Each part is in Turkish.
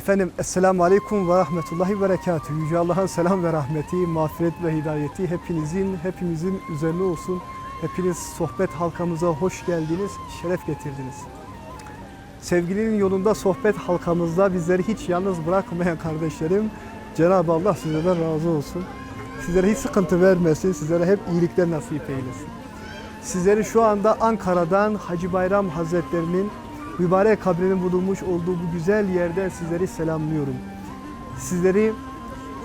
Efendim Esselamu Aleyküm ve Rahmetullahi ve Berekatuhu. Yüce Allah'ın selam ve rahmeti, mağfiret ve hidayeti hepinizin, hepimizin üzerine olsun. Hepiniz sohbet halkamıza hoş geldiniz, şeref getirdiniz. Sevgilinin yolunda sohbet halkamızda bizleri hiç yalnız bırakmayan kardeşlerim, Cenab-ı Allah sizlerden razı olsun. Sizlere hiç sıkıntı vermesin, sizlere hep iyilikler nasip eylesin. Sizleri şu anda Ankara'dan Hacı Bayram Hazretlerinin mübarek kabrinin bulunmuş olduğu bu güzel yerden sizleri selamlıyorum. Sizleri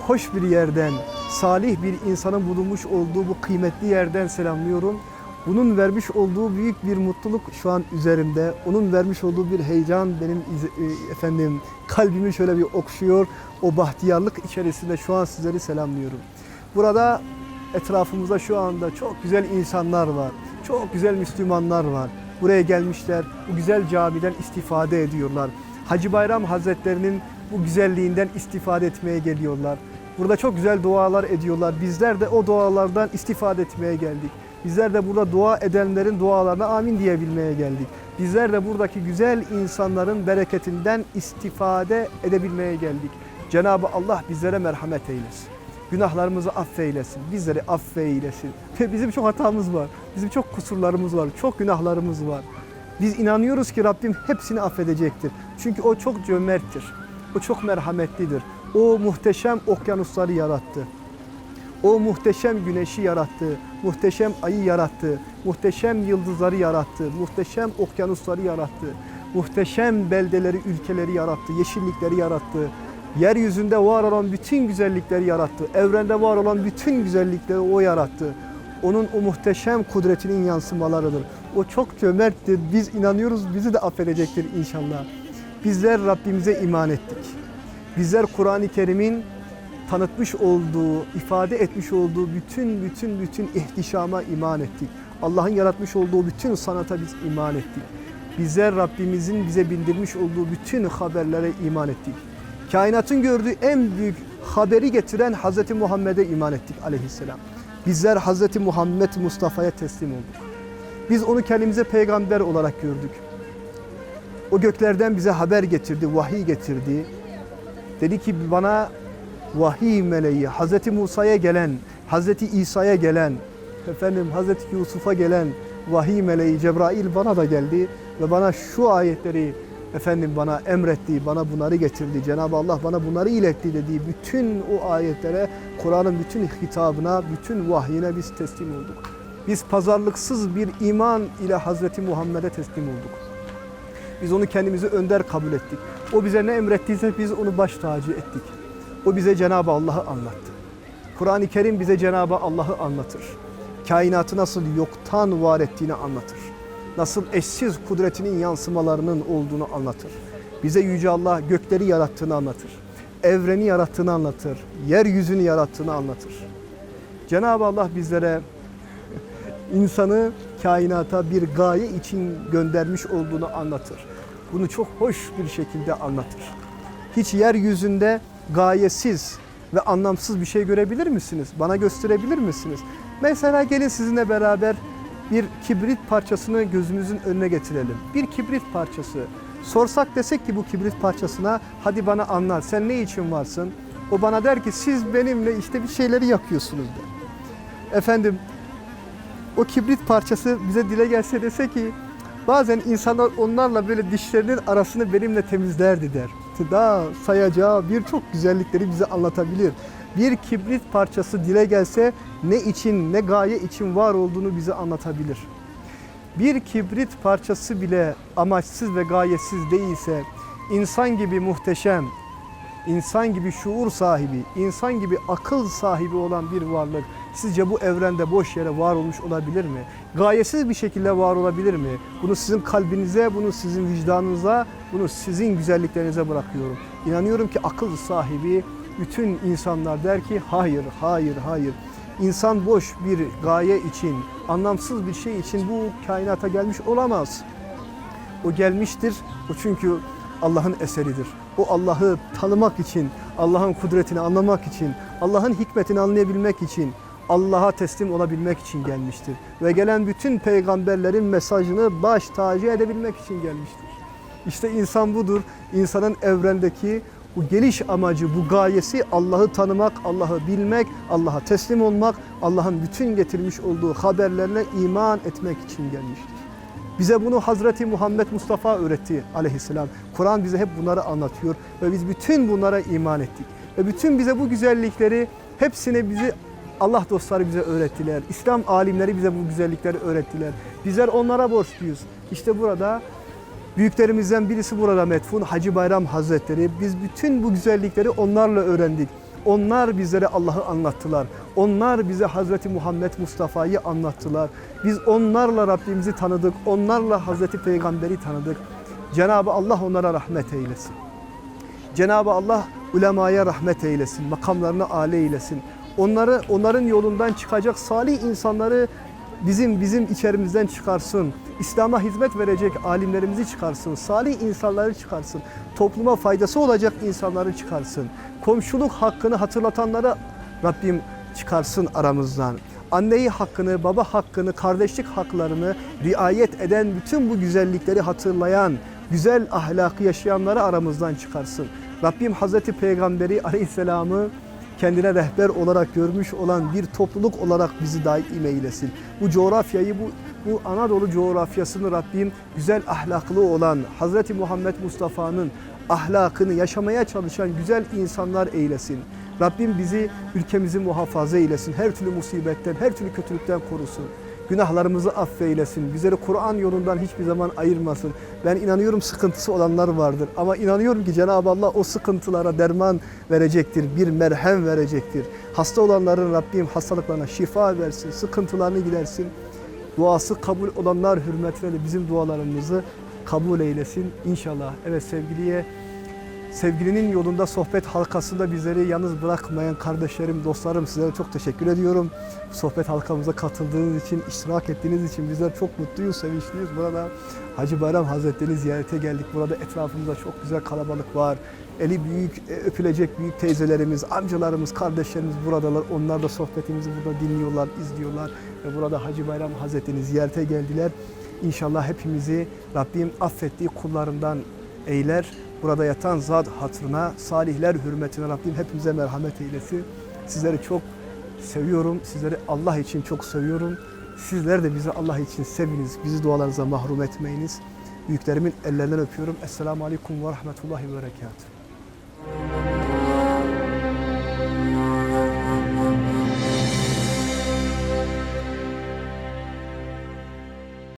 hoş bir yerden, salih bir insanın bulunmuş olduğu bu kıymetli yerden selamlıyorum. Bunun vermiş olduğu büyük bir mutluluk şu an üzerimde. Onun vermiş olduğu bir heyecan benim e, efendim kalbimi şöyle bir okşuyor. O bahtiyarlık içerisinde şu an sizleri selamlıyorum. Burada etrafımızda şu anda çok güzel insanlar var. Çok güzel Müslümanlar var. Buraya gelmişler. Bu güzel camiden istifade ediyorlar. Hacı Bayram Hazretlerinin bu güzelliğinden istifade etmeye geliyorlar. Burada çok güzel dualar ediyorlar. Bizler de o dualardan istifade etmeye geldik. Bizler de burada dua edenlerin dualarına amin diyebilmeye geldik. Bizler de buradaki güzel insanların bereketinden istifade edebilmeye geldik. Cenab-ı Allah bizlere merhamet eylesin. Günahlarımızı affeylesin. Bizleri affeylesin. Ve bizim çok hatamız var. Bizim çok kusurlarımız var. Çok günahlarımız var. Biz inanıyoruz ki Rabbim hepsini affedecektir. Çünkü o çok cömerttir. O çok merhametlidir. O muhteşem okyanusları yarattı. O muhteşem güneşi yarattı, muhteşem ayı yarattı, muhteşem yıldızları yarattı, muhteşem okyanusları yarattı, muhteşem beldeleri, ülkeleri yarattı, yeşillikleri yarattı. Yeryüzünde var olan bütün güzellikleri yarattı. Evrende var olan bütün güzellikleri o yarattı. Onun o muhteşem kudretinin yansımalarıdır. O çok cömerttir. Biz inanıyoruz bizi de affedecektir inşallah. Bizler Rabbimize iman ettik. Bizler Kur'an-ı Kerim'in tanıtmış olduğu, ifade etmiş olduğu bütün bütün bütün ihtişama iman ettik. Allah'ın yaratmış olduğu bütün sanata biz iman ettik. Bizler Rabbimizin bize bildirmiş olduğu bütün haberlere iman ettik. Kainatın gördüğü en büyük haberi getiren Hz. Muhammed'e iman ettik aleyhisselam. Bizler Hz. Muhammed Mustafa'ya teslim olduk. Biz onu kendimize peygamber olarak gördük. O göklerden bize haber getirdi, vahiy getirdi. Dedi ki bana vahiy meleği, Hz. Musa'ya gelen, Hz. İsa'ya gelen, efendim Hz. Yusuf'a gelen vahiy meleği Cebrail bana da geldi ve bana şu ayetleri efendim bana emretti, bana bunları getirdi. Cenab-ı Allah bana bunları iletti dediği bütün o ayetlere, Kur'an'ın bütün hitabına, bütün vahyine biz teslim olduk. Biz pazarlıksız bir iman ile Hazreti Muhammed'e teslim olduk. Biz onu kendimizi önder kabul ettik. O bize ne emrettiyse biz onu baş tacı ettik. O bize Cenab-ı Allah'ı anlattı. Kur'an-ı Kerim bize Cenab-ı Allah'ı anlatır. Kainatı nasıl yoktan var ettiğini anlatır. Nasıl eşsiz kudretinin yansımalarının olduğunu anlatır. Bize Yüce Allah gökleri yarattığını anlatır. Evreni yarattığını anlatır. Yeryüzünü yarattığını anlatır. Cenab-ı Allah bizlere insanı kainata bir gaye için göndermiş olduğunu anlatır. Bunu çok hoş bir şekilde anlatır. Hiç yeryüzünde gayesiz ve anlamsız bir şey görebilir misiniz? Bana gösterebilir misiniz? Mesela gelin sizinle beraber bir kibrit parçasını gözümüzün önüne getirelim. Bir kibrit parçası. Sorsak desek ki bu kibrit parçasına hadi bana anlat sen ne için varsın? O bana der ki siz benimle işte bir şeyleri yakıyorsunuz der. Efendim o kibrit parçası bize dile gelse dese ki bazen insanlar onlarla böyle dişlerinin arasını benimle temizlerdi der. Daha sayacağı birçok güzellikleri bize anlatabilir. Bir kibrit parçası dile gelse ne için ne gaye için var olduğunu bize anlatabilir. Bir kibrit parçası bile amaçsız ve gayesiz değilse insan gibi muhteşem, insan gibi şuur sahibi, insan gibi akıl sahibi olan bir varlık sizce bu evrende boş yere var olmuş olabilir mi? Gayesiz bir şekilde var olabilir mi? Bunu sizin kalbinize, bunu sizin vicdanınıza, bunu sizin güzelliklerinize bırakıyorum. İnanıyorum ki akıl sahibi bütün insanlar der ki hayır, hayır, hayır. İnsan boş bir gaye için, anlamsız bir şey için bu kainata gelmiş olamaz. O gelmiştir. O çünkü Allah'ın eseridir. O Allah'ı tanımak için, Allah'ın kudretini anlamak için, Allah'ın hikmetini anlayabilmek için, Allah'a teslim olabilmek için gelmiştir. Ve gelen bütün peygamberlerin mesajını baş tacı edebilmek için gelmiştir. İşte insan budur. İnsanın evrendeki Bu geliş amacı, bu gayesi Allah'ı tanımak, Allah'ı bilmek, Allah'a teslim olmak, Allah'ın bütün getirmiş olduğu haberlerle iman etmek için gelmiştir. Bize bunu Hazreti Muhammed Mustafa öğretti aleyhisselam. Kur'an bize hep bunları anlatıyor ve biz bütün bunlara iman ettik. Ve bütün bize bu güzellikleri hepsini bizi Allah dostları bize öğrettiler. İslam alimleri bize bu güzellikleri öğrettiler. Bizler onlara borçluyuz. İşte burada büyüklerimizden birisi burada metfun Hacı Bayram Hazretleri. Biz bütün bu güzellikleri onlarla öğrendik. Onlar bizlere Allah'ı anlattılar. Onlar bize Hazreti Muhammed Mustafa'yı anlattılar. Biz onlarla Rabbimizi tanıdık. Onlarla Hazreti Peygamber'i tanıdık. Cenab-ı Allah onlara rahmet eylesin. Cenab-ı Allah ulemaya rahmet eylesin, makamlarını âli eylesin. Onları onların yolundan çıkacak salih insanları bizim bizim içerimizden çıkarsın. İslam'a hizmet verecek alimlerimizi çıkarsın. Salih insanları çıkarsın. Topluma faydası olacak insanları çıkarsın. Komşuluk hakkını hatırlatanları Rabbim çıkarsın aramızdan. Anneyi hakkını, baba hakkını, kardeşlik haklarını riayet eden bütün bu güzellikleri hatırlayan, güzel ahlakı yaşayanları aramızdan çıkarsın. Rabbim Hazreti Peygamberi Aleyhisselam'ı kendine rehber olarak görmüş olan bir topluluk olarak bizi daim eylesin. Bu coğrafyayı, bu, bu Anadolu coğrafyasını Rabbim güzel ahlaklı olan Hazreti Muhammed Mustafa'nın ahlakını yaşamaya çalışan güzel insanlar eylesin. Rabbim bizi, ülkemizi muhafaza eylesin. Her türlü musibetten, her türlü kötülükten korusun. Günahlarımızı affeylesin. Bizleri Kur'an yolundan hiçbir zaman ayırmasın. Ben inanıyorum sıkıntısı olanlar vardır. Ama inanıyorum ki Cenab-ı Allah o sıkıntılara derman verecektir. Bir merhem verecektir. Hasta olanların Rabbim hastalıklarına şifa versin. Sıkıntılarını gidersin. Duası kabul olanlar hürmetine de bizim dualarımızı kabul eylesin. İnşallah. Evet sevgiliye Sevgilinin yolunda sohbet halkasında bizleri yalnız bırakmayan kardeşlerim, dostlarım sizlere çok teşekkür ediyorum. Sohbet halkamıza katıldığınız için, iştirak ettiğiniz için bizler çok mutluyuz, sevinçliyiz. Burada Hacı Bayram Hazretleri'ni ziyarete geldik. Burada etrafımızda çok güzel kalabalık var. Eli büyük, e, öpülecek büyük teyzelerimiz, amcalarımız, kardeşlerimiz buradalar. Onlar da sohbetimizi burada dinliyorlar, izliyorlar. Ve burada Hacı Bayram Hazretleri'ni ziyarete geldiler. İnşallah hepimizi Rabbim affettiği kullarından eyler. Burada yatan zat hatırına, salihler hürmetine Rabbim hepimize merhamet eylesin. Sizleri çok seviyorum. Sizleri Allah için çok seviyorum. Sizler de bizi Allah için seviniz. Bizi dualarınıza mahrum etmeyiniz. Büyüklerimin ellerinden öpüyorum. Esselamu Aleyküm ve Rahmetullahi ve Berekatuhu.